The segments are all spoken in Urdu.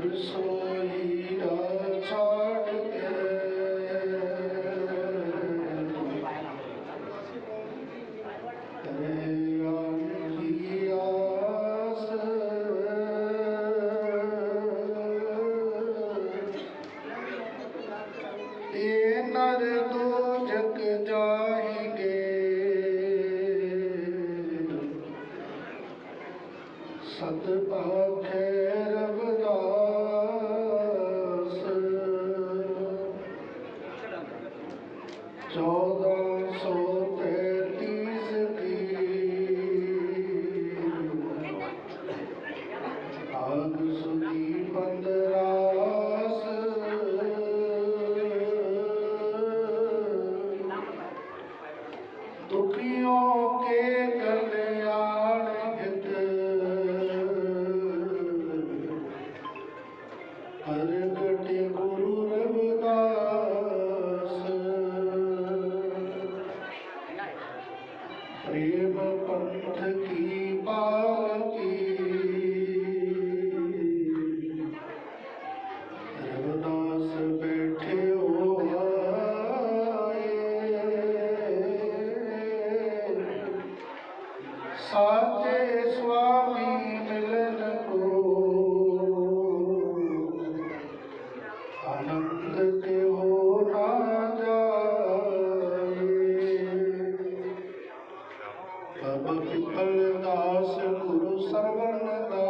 Sorry, I'm sorry, I'm. ਗੁਰੂ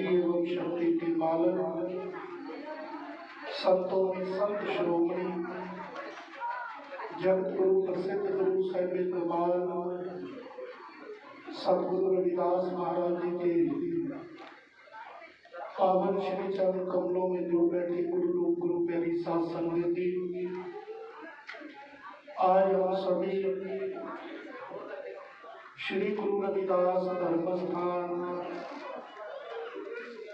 شکتی ایوم شکتی کی مالن سنتوں میں سنت شروعی جب گروہ پرسند گروہ صاحب اقبال سب گروہ رویداز مہارانی کے قابل شریف چند کملوں میں جو بیٹھے گروہ گروہ پہلی ساتھ سنگتی آئے یا سمیر شریف گروہ رویداز درمز خان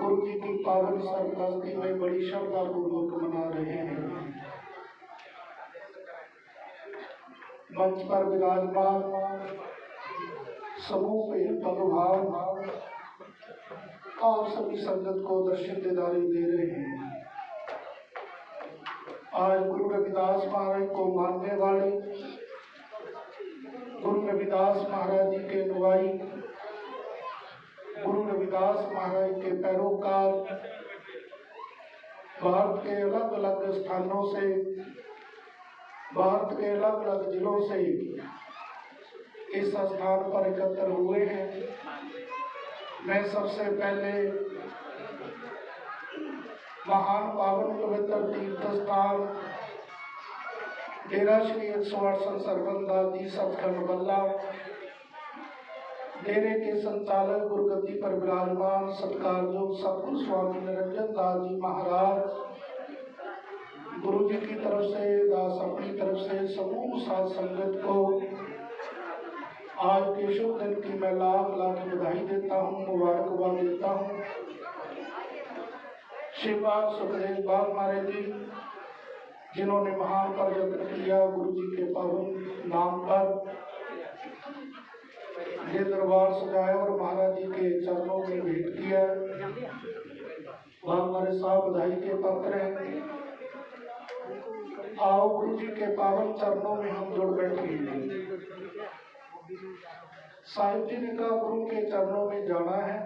گردی کی پاون سرپرستی میں بڑی شردا پوروک منا رہے ہیں۔ منچ پر بلاجمان سبوں پہ پروبھاؤ آپ سبی کی سنگت کو درشت داری دے رہے ہیں۔ آج گرو روداس مہاراج کو ماننے والے گروہ گرو روداس مہاراج جی کے نوائی وکاس مہاراج کے پیروکار، بھارت کے الگ الگ ستھانوں سے، بھارت کے الگ الگ جلوں سے اس ستھان پر اکتر ہوئے ہیں۔ میں سب سے پہلے مہان پاون پوتر تیر دستان دیرہ شریعت ایک سن سربندہ جی سچکھنڈ بلہ گرگتی پر براجمان ستکار جو مہاراج گرو جی کی طرف سے آج کے شو دن کی میں لاکھ لاکھ بدھائی دیتا ہوں مبارکباد دیتا ہوں شیو بات سکھ با مارے جی جنہوں نے مہان پر یتن کیا گرو جی کے پور نام پر یہ دربار سجایا اور مہاراج جی کے چرنوں میں بھیٹ کیا وہاں ہمارے صاحب بدھائی کے پتر ہیں۔ آؤ گرو جی کے پاون چرنوں میں ہم جڑ بیٹھے صاحب جی نے کہا گرو کے چرنوں میں جانا ہے،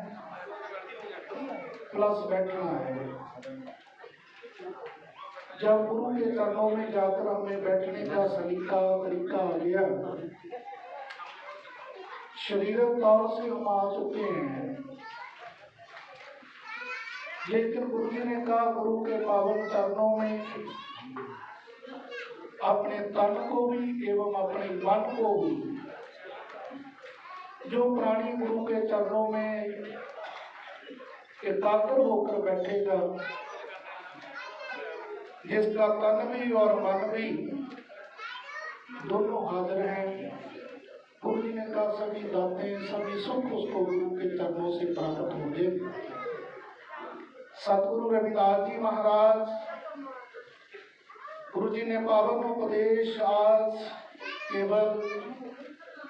پلس بیٹھنا ہے۔ جب گرو کے چرنوں میں جا کر ہمیں بیٹھنے کا سلیقہ طریقہ آ گیا شریرت طور سے آ چکے ہیں لیکن گرو جی نے کہا گرو کے پاون چرنوں میں اپنے تن کو بھی ایوم اپنے من کو بھی جو پرانی گرو کے چرنوں میں ایکاگر ہو کر بیٹھے گا جس کا تن بھی اور من بھی دونوں حاضر ہیں سبھی دانتیں سبھی سکھ اس کو گرو کے چرنوں سے پراپت ہو گئے ستگرو روی داس جی مہاراج، گرو جی نے پاون اپدیش آج کیول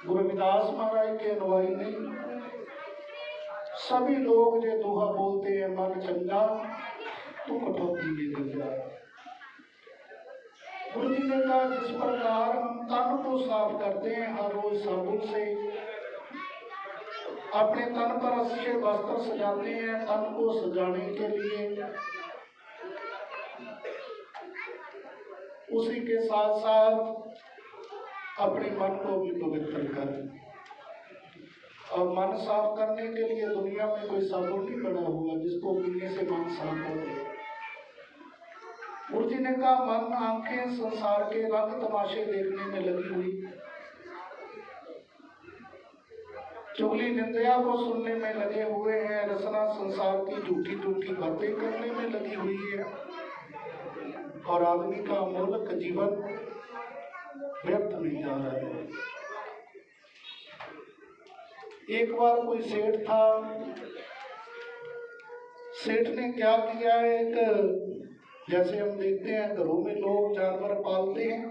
گرو رویداس مہاراج کے انوائی نہیں سبھی لوگ جو دوہا بولتے ہیں، من چنگا، تو کٹوتی لے دل جائے مرغی نے کہا جس پرکار ہم تن کو صاف کرتے ہیں ہر روز صابن سے۔ اپنے تن پر اچھے بستر سجاتے ہیں تن کو سجانے کے لیے۔ اسی کے ساتھ ساتھ اپنے من کو بھی پوتر کر۔ اور من صاف کرنے کے لیے دنیا میں کوئی صابن نہیں پڑا ہوا جس کو پینے سے من صاف مرجی نے کہا من آنکھیں سنسار کے رنگ تماشے دیکھنے میں لگی ہوئی چگلی نندیا کو سننے میں لگے ہوئے ہیں رسنا سنسار کی جھوٹی جھوٹی باتیں کرنے میں لگی ہوئی ہے اور آدمی کا مولک جیون ویرت نہیں جا رہا ہے ایک بار کوئی سیٹ تھا سیٹ نے کیا کیا ایک جیسے ہم دیکھتے ہیں گھروں میں لوگ جانور پالتے ہیں۔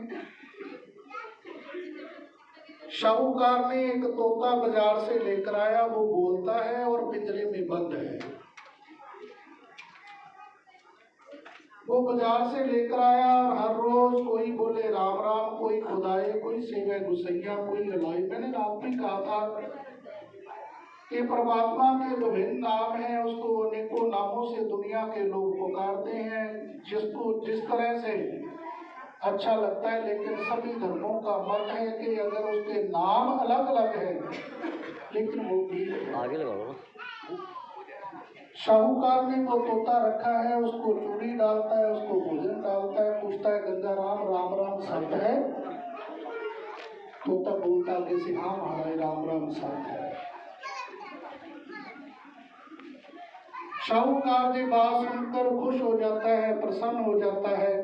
شاہوکار نے ایک توتا بازار سے لے کر آیا، وہ بولتا ہے اور پنجرے میں بند ہے۔ وہ بازار سے لے کر آیا اور ہر روز کوئی بولے، رام رام، کوئی خدائے، کوئی سیوے گسیا کوئی لڑائی۔ میں نے آپ بھی کہا تھا کہ پرماتما کے وبھن نام ہیں اس کو انیکوں ناموں سے دنیا کے لوگ پکارتے ہیں جس کو جس طرح سے اچھا لگتا ہے لیکن سبھی دھرموں کا مت ہے کہ اگر اس کے نام الگ الگ ہیں لیکن وہ بھی شاہوکار نے وہ توتا رکھا ہے اس کو چوری ڈالتا ہے اس کو بھوجن ڈالتا ہے پوچھتا ہے گنگا رام رام رام سب ہے؟ توتا بولتا کہ ہاں ہمارے رام رام سب ہے۔ شاہوکار کی بات سن کر خوش ہو جاتا ہے پرسن ہو جاتا ہے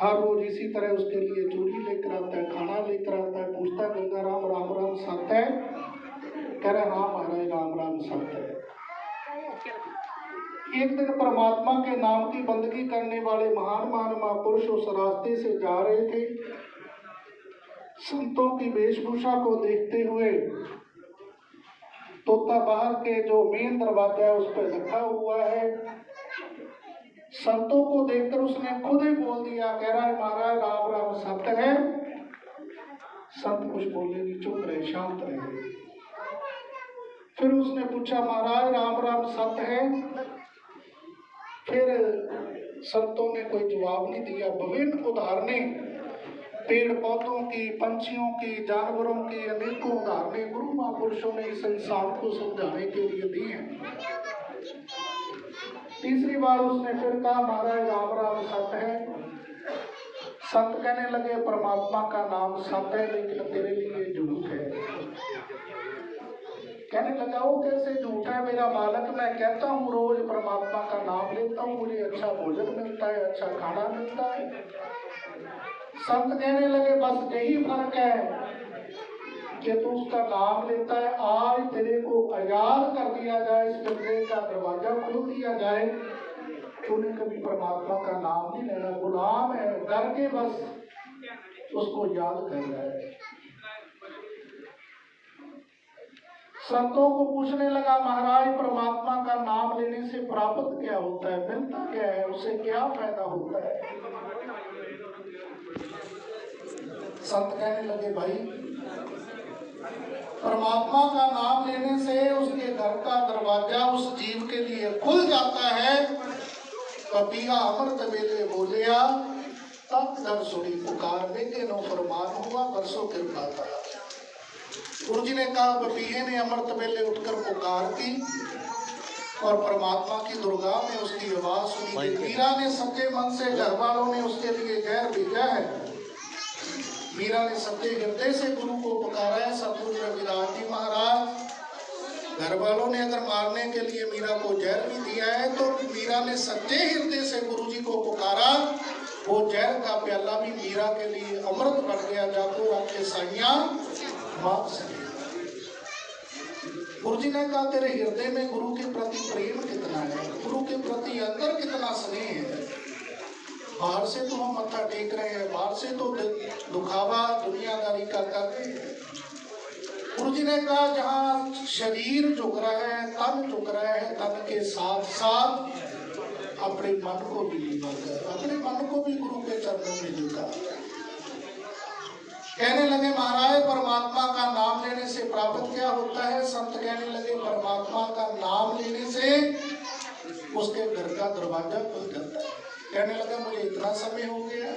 ہر روز اسی طرح اس کے لیے چوری لے کر آتا ہے کھانا لے کر آتا ہے پوچھتا گنگا رام رام رام سنت ہے کہہ رہے ہاں مہاراج رام رام سنت ہے ایک دن پرماتما کے نام کی بندگی کرنے والے مہان مہان مہاپرش اس راستے سے جا رہے تھے سنتوں کی ویش بھوشا کو دیکھتے ہوئے توتا باہر کے جو مین دروازہ ہے اس پہ لکھا ہوا ہے۔ سنتوں کو دیکھ کر اس نے خود ہی بول دیا، کہہ رہا ہے مہاراج، رام رام سنت ہے۔ سنت کچھ بولنے کی چپ رہے، شانت رہے۔ پھر اس نے پوچھا، مہاراج، رام رام ست ہے؟ پھر سنتوں نے کوئی جواب نہیں دیا۔ بھوین ادھارنے پیڑ پودوں کی پنچیوں کی، جانوروں کی، انیکوں ادھارنے گرو پرشوں نے اس انسان کو سمجھانے کے لیے دی ہیں۔ تیسری بار اس نے پھر کہا، مہاراج رام رام ست ہے ست کہنے لگے، پرماتما کا نام ست ہے، لیکن تیرے لیے جھوٹ ہے۔ کہنے لگا، وہ کیسے جھوٹ ہے؟ میرا مالک، میں کہتا ہوں، روز پرماتما کا نام لیتا ہوں، مجھے اچھا بھوجن ملتا ہے اچھا کھانا ملتا ہے۔ سنت کہنے لگے بس یہی فرق ہے کہ تو اس کا نام لیتا ہے آج تیرے کو آزاد کر دیا جائے اس کمرے کا دروازہ کھول دیا جائے تو نے کبھی پرماتما کا نام نہیں لینا غلام ہے ڈر کے بس اس کو یاد کر رہا ہے سنتوں کو پوچھنے لگا مہاراج پرماتما کا نام لینے سے پراپت کیا ہوتا ہے ملتا کیا ہے اسے کیا فائدہ ہوتا ہے سنت کہنے لگے بھائی پرماتما کا نام لینے سے اس کے گھر کا دروازہ اس جیو کے لیے کھل جاتا ہے۔ کبھی امر تبیلے بولیا تک در سنی پکارنے کے نو فرمان ہوا برسوں کرپا تھا۔ گرو جی نے کہا بپیے نے امر تبیلے اٹھ کر پکار کی اور پرماتما کی درگاہ میں اس کی آواز سنی۔ میرا نے سچے من سے گھر والوں نے اس کے لیے غیر بھیجا ہے۔ میرا نے سب کے گردے سے گرو کو پکارا ہے سب کچھ رگیراج جی مہاراج۔ گھر والوں نے اگر مارنے کے لیے میرا کو زہر بھی دیا ہے، تو میرا نے سچے ہردے سے گرو جی کو پکارا۔ وہ زہر کا پیالہ بھی میرا کے لیے امرت بڑھ گیا جا کو آپ کے سائیاں ماپ سکے۔ گرو جی نے کہا، تیرے ہردے میں گرو کے پرتی پریم کتنا ہے؟ گرو کے پرتی اندر کتنا سنیہ ہے؟ باہر سے تو ہم متھا ٹیک رہے ہیں باہر سے تو دکھاوا دنیا داری کا کر گرو جی نے کہا جہاں شریر جھک رہا ہے تن جھک رہا ہے تن کے ساتھ ساتھ اپنے من کو بھی لگا کر اپنے من کو بھی گرو کے چرنوں میں جھکا کہنے لگے مہاراج پرماتما کا نام لینے سے پراپت کیا ہوتا ہے سنت کہنے لگے پرماتما کا نام لینے سے اس کے گھر کا دروازہ کھل جاتا ہے کہنے لگا، مجھے اتنا سمے ہو گیا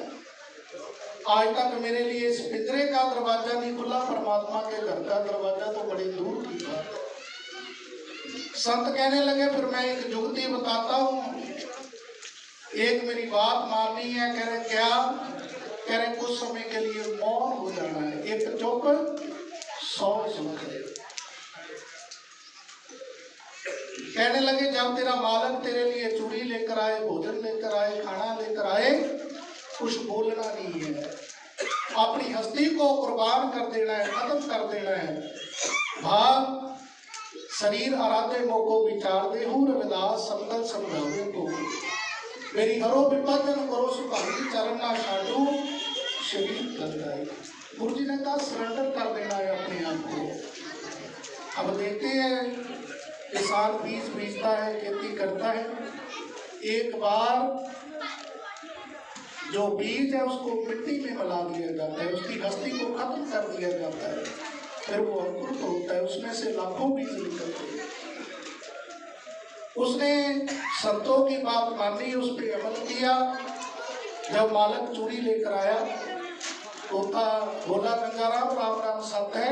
آج تک میرے لیے اس پندرے کا دروازہ نہیں کھلا، پرماتما کے گھر کا دروازہ تو بڑے دور کی بات سنت کہنے لگے، پھر میں ایک جگتی بتاتا ہوں۔ ایک میری بات ماننی ہے، کہہ رہے، کیا؟ کہہ رہے کچھ سمے کے لیے مون ہو جانا ہے۔ ایک چوک سو سمجھ رہے کہنے لگے جب تیرا مالک تیرے لیے چوڑی لے کر آئے بھوجن لے کر آئے کھانا لے کر آئے کچھ بولنا نہیں ہے اپنی ہستی کو قربان کر دینا ہے ختم کر دینا ہے بھاگ شریر ارادے موقع کو بچار دے ہوں رویداس سمجھن سمجھاوے تو میری ہرو بپادن کرو سپاہی چرنا شاٹو شریف کر ہے گرو جی نے کہا سرنڈر کر دینا ہے اپنے آپ کو اب دیکھتے ہیں کسان بیج بیجتا ہے، کھیتی کرتا ہے۔ ایک بار جو بیج ہے، اس کو مٹی میں ملا دیا جاتا ہے، اس کی ہستی کو ختم کر دیا جاتا ہے۔ پھر وہ انکرت ہوتا ہے، اس میں سے لاکھوں بیج نکلتے ہیں۔ اس نے سنتوں کی بات مانی، اس پہ عمل کیا۔ جب مالک چوری لے کر آیا توتا بولا گنگا رام رام رام سنت ہے۔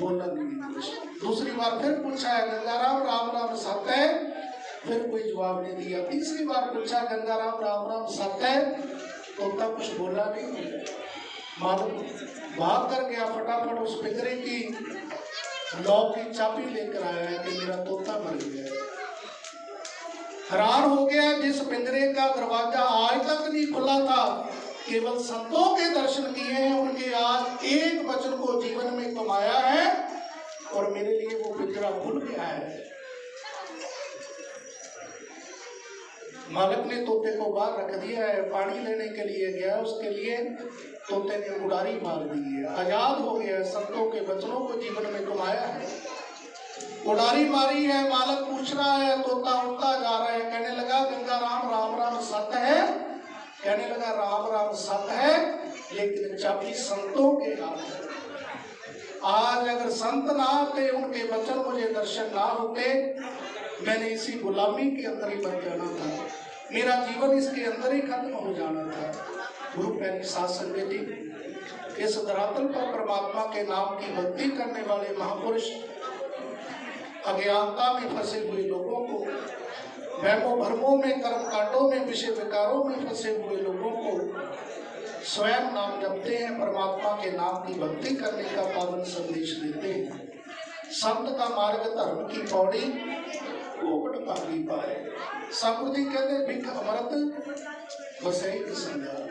بولنا نہیں دوسری بار پھر پوچھا ہے گنگا رام رام رام سب ہے پھر کوئی جواب نہیں دیا تیسری بار پوچھا گنگا رام رام رام سب ہے تو تب کچھ بولا نہیں معلوم بھاگ کر گیا فٹافٹ اس پنجرے کی لو کی چابی لے کر آیا ہے کہ میرا طوطا مر گیا ہے حیران ہو گیا جس پنجرے کا دروازہ آج تک نہیں کھلا تھا کے درشن کیے ہیں ان کے آج ایک بچن کو جیون میں کمایا ہے اور میرے لیے وہ پنجرا بھول گیا مالک نے توتے کو باہر رکھ دیا ہے پانی لینے کے لیے گیا اس کے لیے تو اڈاری مار دی ہے آزاد ہو گیا ہے سنتوں کے بچنوں کو جیون میں کمایا ہے اڈاری ماری ہے مالک پوچھ رہا ہے توتا اڑتا جا رہا ہے کہنے لگا گنگا رام رام رام ست ہے کہنے لگا، رام رام، سب ہے لیکن چابی سنتوں کے نام ہے آج اگر سنت نہ آتے، ان کے بچن مجھے درشن نہ ہوتے۔ میں نے اسی غلامی کے اندر ہی بن جانا تھا۔ میرا جیون اس کے اندر ہی ختم ہو جانا تھا۔ گروپ پہلی ساتھ سنگیتی، اس دراتل پر پرماتما کے نام کی بھکتی کرنے والے مہاپرش، اگیانتا میں پھنسے ہوئے لوگوں کو ویموں بھرموں میں، کرم کانڈوں میں بشے وکاروں میں، پھنسے ہوئے لوگوں کو سوئم نام جپتے ہیں، پرماتما کے نام کی بھکتی کرنے کا پاون سندیش دیتے ہیں۔ سنت کا مارگ دھرم کی پوڑی کوکٹ پاگی پائے۔ سب جی کہتے بھک امرت وسیع سنجا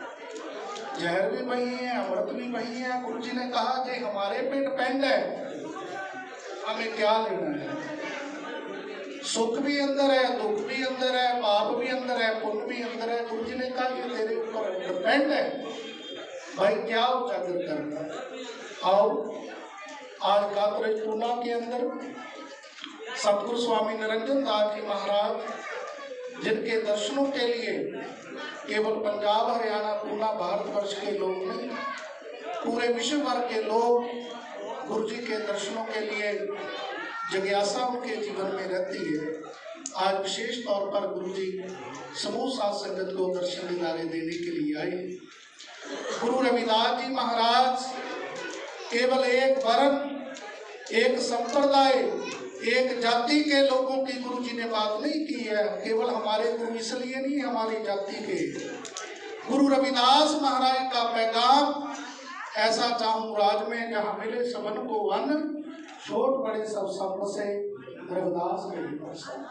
زہر بھی وہی ہے امرت بھی وہی ہے گرو جی نے کہا کہ ہمارے پنڈ پہن ہے ہمیں کیا لینا ہے؟ سکھ بھی اندر ہے دکھ بھی اندر ہے پاپ بھی اندر ہے پن بھی اندر ہے گرو جی نے کہا کہ تیرے اوپر ڈپینڈ ہے بھائی کیا اجاگر کرنا ہے آؤ آج کاترج پونا کے اندر سب گرو سوامی نرنجن داس جی مہاراج جن کے درشنوں کے لیے کیول پنجاب ہریانہ پونا بھارت ورش کے لوگ نہیں پورے وشو بھر کے لوگ گرو جی کے درشنوں کے لیے جگیاسا ان کے جیون میں رہتی ہے، آج وشیش طور پر گرو جی سموہ سات سنگت کو درشن دلانے دینے کے لیے آئے۔ گرو روی ناتھ جی مہاراج، کیول ایک ورن، ایک سمپردائے، ایک جاتی کے لوگوں کی گرو جی نے بات نہیں کی ہے۔ کیول ہمارے گرو اس لیے نہیں، ہماری جاتی کے۔ گرو روی داس مہاراج کا پیغام ایسا چاہوں راج میں کہ حمل شمن کو ون چھوٹ بڑے سب سب سے رویداس میں بھی پرسن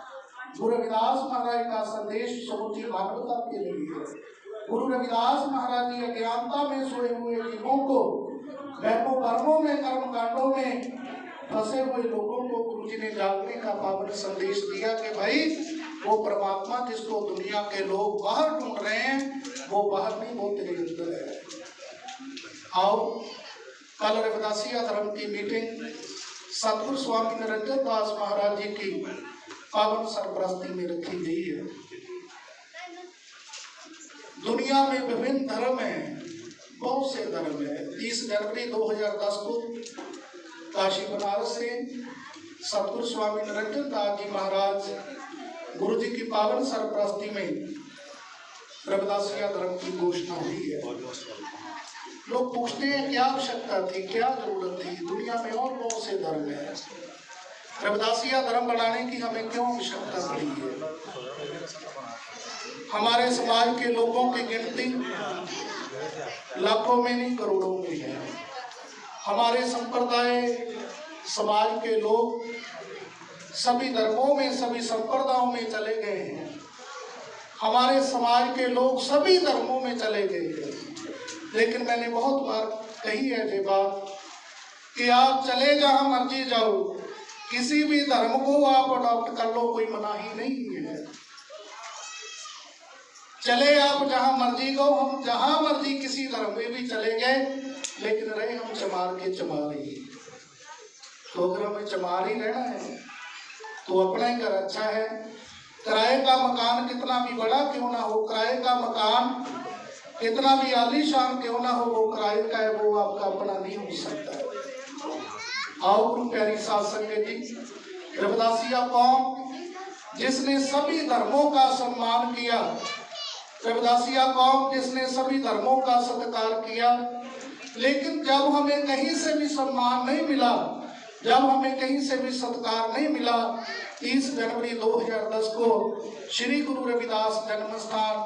گرو رویداز مہاراج کا سندیش سمجھے بھاگوتا کے لیے۔ گرو رویداز مہاراج کی اگیانتا میں سوئے ہوئے لیموں کو ویپو برموں میں کرم گانڈوں میں پھنسے ہوئے لوگوں کو گرو جی نے جاگنے کا پاور سندیش دیا کہ بھائی، وہ پرماتما جس کو دنیا کے لوگ باہر ڈھونڈ رہے ہیں، وہ باہر نہیں، وہ تیرے اندر ہے۔ آؤ۔ کل رواداسیہ دھرم کی میٹنگ ستگور سوامی نرنجن داس مہاراج جی کی پاون سرپرستی میں رکھی گئی ہے۔ دنیا میں وبھن دھرم ہیں بہت سے دھرم ہیں۔ تیس جنوری دو ہزار دس کو کاشی بنار سے ستگور سوامی نرنجن داس جی مہاراج گرو جی کی پاون سرپرستی میں رواداسیہ دھرم کی گھوشنا ہوئی ہے۔ لوگ پوچھتے ہیں کیا آوشکتا تھی، کیا ضرورت تھی؟ دنیا میں اور بہت سے دھرم ہیں۔ ربداسیہ دھرم بنانے کی ہمیں کیوں آوشکتا پڑی ہے؟ ہمارے سماج کے لوگوں کی گنتی لاکھوں میں نہیں، کروڑوں میں ہے۔ ہمارے سمپردائے سماج کے لوگ سبھی دھرموں میں، سبھی سمپرداؤں میں چلے گئے ہیں۔ ہمارے سماج کے لوگ سبھی دھرموں میں چلے گئے ہیں۔ لیکن میں نے بہت بار کہی ہے جی بات کہ آپ چلے جہاں مرضی جاؤ، کسی بھی دھرم کو آپ اڈاپٹ کر لو، کوئی مناہی نہیں ہے۔ چلے آپ جہاں مرضی گو، ہم جہاں مرضی کسی دھرم میں بھی چلے گئے، لیکن رہے ہم چمار کے چمار ہی تو اگر ہمیں چمار ہی رہنا ہے، تو اپنا ہی گھر اچھا ہے۔ کرائے کا مکان کتنا بھی بڑا کیوں نہ ہو، کرائے کا مکان اتنا بھی عالی شان کیوں نہ ہو، وہ کرائے کا ہے، وہ آپ کا اپنا نہیں ہو سکتا۔ ہے آؤ گرو پیاری ساتھ سنگے جی۔ ربداسیہ قوم جس نے سبھی دھرموں کا سمان کیا۔ ربداسیہ قوم جس نے سبھی دھرموں کا ستکار کیا۔ لیکن جب ہمیں کہیں سے بھی سمان نہیں ملا، جب ہمیں کہیں سے بھی ستکار نہیں ملا، تیس جنوری دو ہزار دس کو Shri Guru Ravidas Janam Asthan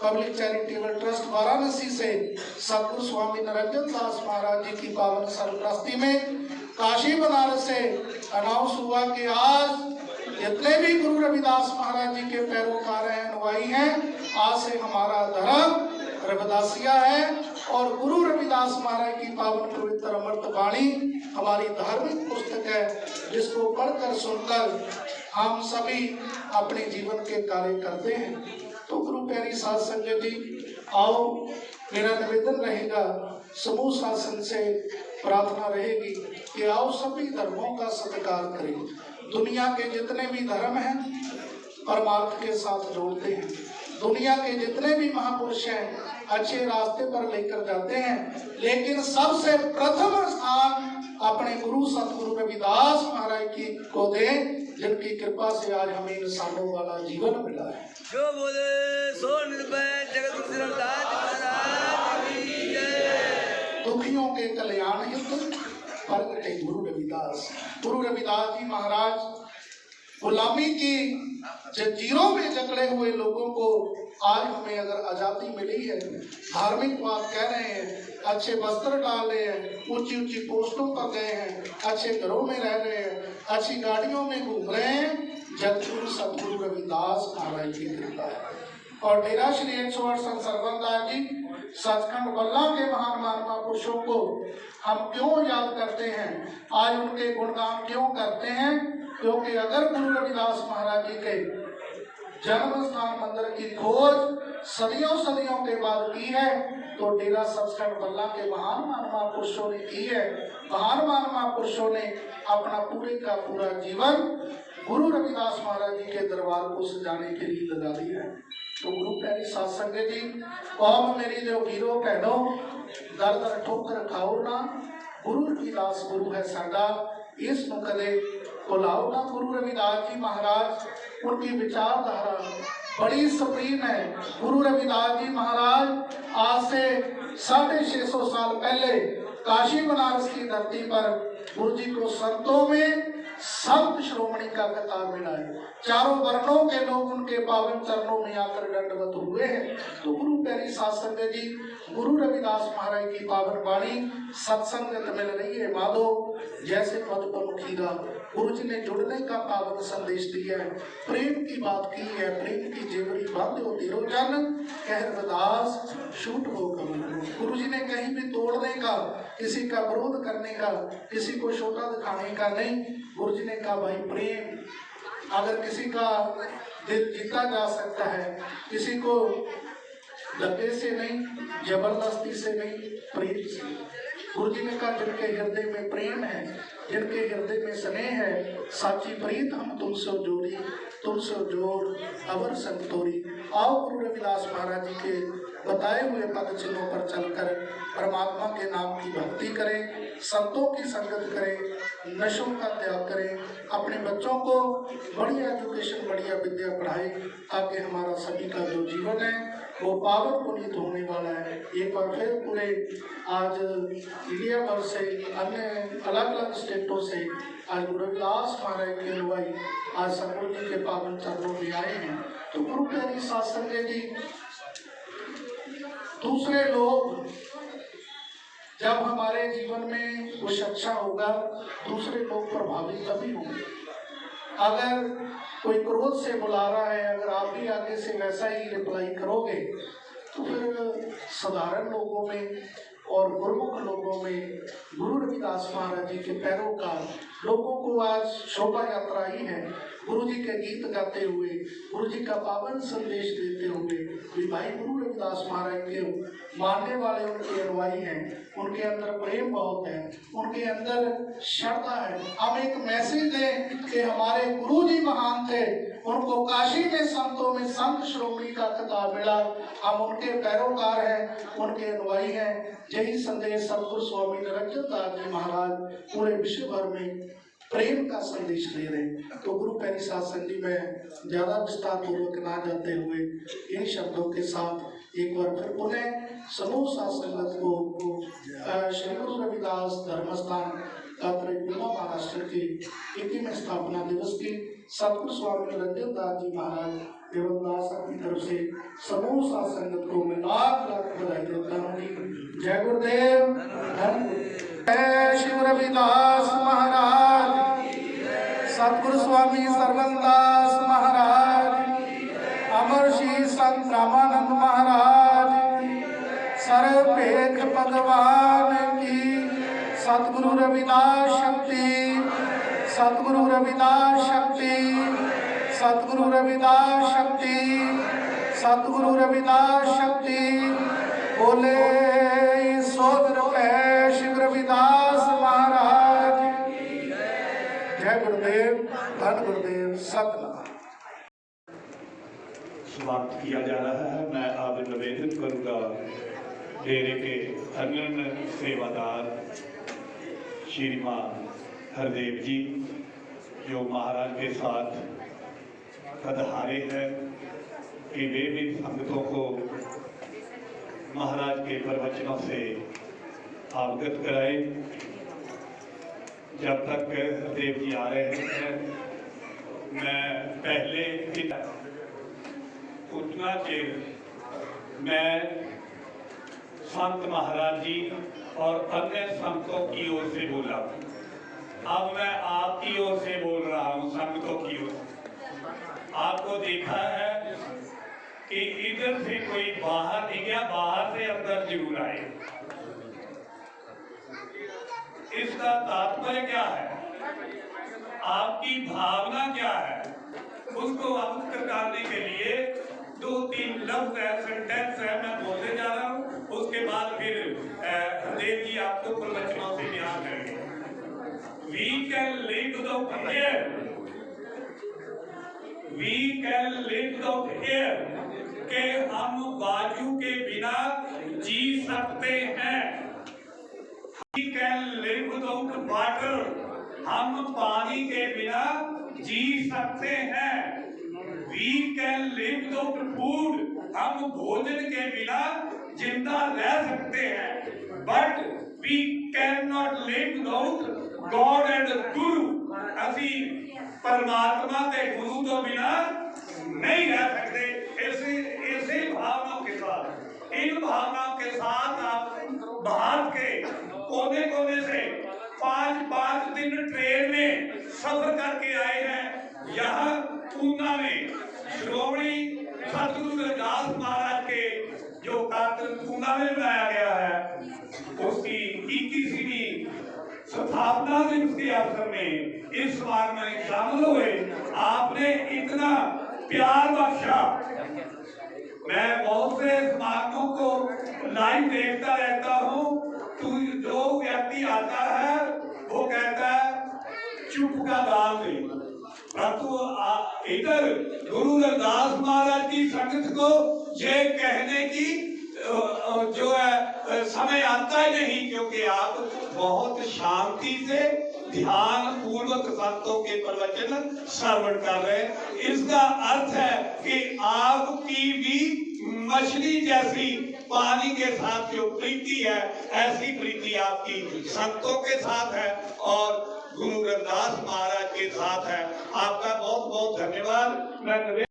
public charitable trust Varanasi سے سدگو سوامی نرنجن داس مہاراج جی کی پاون سرپرستی میں کاشی بنارس سے اناؤنس ہوا کہ آج جتنے بھی گرو روی داس مہاراج جی کے پیروکار ہیں انوائی ہیں آج سے ہمارا دھرم رویداسیہ ہے اور گرو روی داس مہاراج کی پاون پوتر امرت بانی ہماری دھارمک پستک ہے جس کو پڑھ کر سن کر ہم سبھی اپنے جیون کے کارے کرتے ہیں تو گروپ پیاری ساتھ سنگتی جی، آؤ، میرا نویدن رہے گا سمو ساسن سے پرارتھنا رہے گی کہ آؤ سبھی دھرموں کا ستکار کریں۔ دنیا کے جتنے بھی دھرم ہیں، پرمارتھ کے ساتھ جوڑتے ہیں۔ دنیا کے جتنے بھی مہاپرش ہیں، اچھے راستے پر لے کر جاتے ہیں۔ لیکن سب سے پرتھم استھان اپنے گرو ست گرو روی داس مہاراج کی کو دے جن کی کرپا سے آج ہمیں انسانوں والا جیون ملا ہے۔ جو بولے سو نربھے جگت گرو داس مہاراج کی جے۔ دکھیوں کے کلیان ہت پرگٹے گرو روی داس۔ گرو روی داس جی مہاراج غلامی کی جنجیروں میں جکڑے ہوئے لوگوں کو آج ہمیں اگر آزادی ملی ہے دھارمک بات کہہ رہے ہیں اچھے بستر ڈال رہے ہیں، اونچی اونچی پوسٹوں پر گئے ہیں، اچھے گھروں میں رہ رہے ہیں، اچھی گاڑیوں میں گھوم رہے ہیں۔ جب چور سب گرو روی داس آرائی کی کرتا ہے۔ اور ڈیرا شری ایک سو اٹھسن سربندہ جی سچکھنڈ بلہ کے مہان مہاتما پروشوں کو ہم کیوں یاد کرتے ہیں؟ آج ان کے گنگان کیوں کرتے ہیں؟ کیونکہ اگر گرو روی داس مہاراج جی کے جنم استھان مندر کی کھوج صدیوں صدیوں کے بعد کی ہے، تو ڈیرا سبسکنڈ بلہ کے مہان مانما پرشوں نے کی ہے۔ مہان مانما پرشوں نے اپنا پورے کا پورا جیون گرو روی داس مہاراج جی کے دربار کو سجانے کے لیے لگا دیا ہے۔ تو گرو پیاری سات سنگے جی قوم میری جو گیرو پہنو درد رکھو، کر کھاؤ نہ۔ گرو روی داس گرو ہے ساڈا، اس نو تو لاؤنا گرو روی داس جی مہاراج، ان کی وچار دھارا بڑی سپریم ہے۔ گرو روی داس جی مہاراج، آج سے ساڑھے چھ سو سال پہلے کاشی بنارس کی دھرتی پر گرو جی کو سنتوں میں سنت شرومنی کا کتاب ملا ہے۔ چاروں ورنوں کے لوگ ان کے پاون چرنوں میں آ کر ڈنڈوت ہوئے ہیں۔ تو گرو پیاری سات سنگ جی گرو روی داس مہاراج کی پاون بانی ست سنگت مل رہی ہے۔ مادھو جیسے پد پر مکھی گا۔ گرو جی نے جڑنے کا پاون سندیش دیا ہے پریم کی بات کی ہے پریم کی جیوری باندھ ہو دیرو جان کہر شوٹ ہو کر گرو جی نے کہیں بھی توڑنے کا کسی کا برود کرنے کا کسی کو چھوٹا دکھانے کا نہیں گرو جی نے کہا بھائی پریم اگر کسی کا دل جیتا جا سکتا ہے کسی کو لگے سے نہیں زبردستی سے نہیں پریم سے گرو جی نے کہا جن کے ہردے میں پریم ہے جن کے ہردے میں سنے ہے، ساچی پریت ہم تم سے جوڑی، تم سے جوڑ اور سنتوری آؤ گرو رویلاس مہاراج جی کے بتائے ہوئے پد چنوں پر چل کر پرماتما کے نام کی بھکتی کریں، سنتوں کی سنگت کریں، نشوں کا تیاگ کریں، اپنے بچوں کو بڑھیا ایجوکیشن بڑھیا ودیا پڑھائیں تاکہ ہمارا سبھی کا جو جیون ہے وہ پاور پنیت ہونے والا ہے۔ بار پھر پورے آج انڈیا بھر سے انیہ الگ الگ اسٹیٹوں سے آج گرو ولاس مہاراج کے لوائی آج سنگو کے پابند چرنوں میں آئے ہیں۔ تو گرو پیاری سات سنگے جی دوسرے لوگ جب ہمارے جیون میں کچھ اچھا ہوگا، دوسرے لوگ پربھاوت تبھی ہوں گے۔ اگر کوئی کروت سے بلا رہا ہے، اگر آپ بھی آگے سے ویسا ہی رپلائی کرو گے تو پھر سدھارن لوگوں میں اور گرمکھ لوگوں میں گرو رویداس مہاراج جی کے پیروں کا لوگوں کو آج شوبھا یاترا ہی ہے۔ گرو جی کا گیت گاتے ہوئے، گرو جی کا پابند سندیش دیتے ہوئے، بھی بھائی گرو روداس مہاراج کے ماننے والے ان کے انوائی ہیں، ان کے اندر پریم بہت ہے ان کے اندر شردا ہے۔ ہم ایک میسج دیں کہ ہمارے گرو جی مہان تھے، ان کو کاشی میں سنتوں میں سنت شرومنی کا خطاب ملا۔ ہم ان کے پیروکار ہیں، ان کے انوائی ہیں۔ یہی سندیش سدگور سوامی نرجن داس جی مہاراج پورے وشو بھر میں پریم کا سندیش لے رہے تو گرو پیری سات سنگھی میں زیادہ وستار پوروک نہ جاتے ہوئے ان شبدوں کے ساتھ ایک بار پھر پنہ سموہ سات سنگت کو شری گرو روی داس دھرمستان تریپورہ مہاراشٹر کے اکیم استھاپنا دیوس کے ستگور سوامی رنجن داس جی مہاراج دیوت داس اپنی طرف سے سموہ سات سنگت کو میں لاکھ لاکھ بدائی دیتا ہوں جے گردیو دھن ਜੈ ਸ਼ਿਵ ਰਵਿਦਾਸ ਮਹਾਰਾਜ। ਸਤਿਗੁਰ ਸਵਾਮੀ ਸਰਵੰਦਾਸ ਮਹਾਰਾਜ। ਅਮਰ ਸ਼ੀ ਸੰਤ ਰਾਮਾਨੰਦ ਮਹਾਰਾਜ। ਸਰਵ ਭੇਖ ਭਗਵਾਨ ਕੀ। ਸਤਿਗੁਰੂ ਰਵਿਦਾਸ ਸ਼ਕਤੀ। ਸਤਿਗੁਰੂ ਰਵਿਦਾਸ ਸ਼ਕਤੀ। ਸਤਿਗੁਰੂ ਰਵਿਦਾਸ ਸ਼ਕਤੀ। ਸਤਿਗੁਰੂ ਰਵਿਦਾਸ ਸ਼ਕਤੀ। ਬੋਲੇ ਸੋਦਰ ਗੁਰਦੇਵ ਧੰਨ ਗੁਰਦੇਵ ਸਤਨਾਮ سماپت کیا جا رہا ہے۔ میں آپ نویدن کروں گا۔ ڈیرے کے ہرن سیوادار شریمان ہردیو جی جو مہاراج کے ساتھ قدہارے ہیں، کہ بے بھی سنگتوں کو مہاراج کے پروچنوں سے آوگت کرائیں جب تک دیو جی آ رہے ہیں، میں پہلے اتنا چیر میں سنت مہاراج جی اور ان سنتوں کی اور سے بولا اب میں آپ کی اور سے بول رہا ہوں، سنتوں کی اور آپ کو دیکھا ہے کہ ادھر سے کوئی باہر نہیں گیا باہر سے اندر ضرور آئے۔ اس کا تاتپر کیا ہے؟ آپ کی بھاونا کیا ہے؟ اس کو واپس کر کرنے کے لیے دو تین لفظ ہے سنٹینس ہے میں بولنے جا رہا ہوں۔ اس کے بعد پھر حدیث جی آپ کو پروچنوں سے بیان کریں گے۔ We can live the here we can live the here کہ ہم باجو کے بنا جی سکتے ہیں۔ وی کین ود واٹر ہم پانی کے بنا جی سکتے ہیں۔ We can live with food ہم بھوجن کے بنا زندہ رہ سکتے ہیں۔ But we can not live without God and Guru اسی پرماتما کے گرو تو بنا نہیں رہ سکتے۔ اسی اسی بھاؤنا کے ساتھ۔ ان بھاؤنا کے ساتھ آپ بھارت کے کونے کونے سے پانچ پانچ دن ٹرین میں سفر کر کے آئے ہیں یہاں پونا میں شروعی ستگرو رجاس مہاراج کے جو قاتل پونا میں بنایا گیا ہے اس کی ایکی اکیسویں ستھاپنا دن کے افسر میں اس سوار میں شامل ہوئے آپ نے اتنا پیار بخشا میں بہت سے سماگموں کو لائن دیکھتا رہتا ہوں جو ویکتی آتا ہے وہ کہتا ہے چپ کا دال دے پرتو ادھر گرو ررداس مہاراج کی سنگت کو یہ کہنے کی جو ہے سمے آتا ہی نہیں کیونکہ آپ بہت شانتی سے دھیان پورک سنتوں کے پروچن سرون کر رہے اس کا ارتھ ہے کہ آپ کی بھی مچھلی جیسی پانی کے ساتھ جو پریتی ہے، ایسی پریتی آپ کی سنتوں کے ساتھ ہے اور گرو رمداس مہاراج کے ساتھ ہے۔ آپ کا بہت بہت دھنیہ واد میں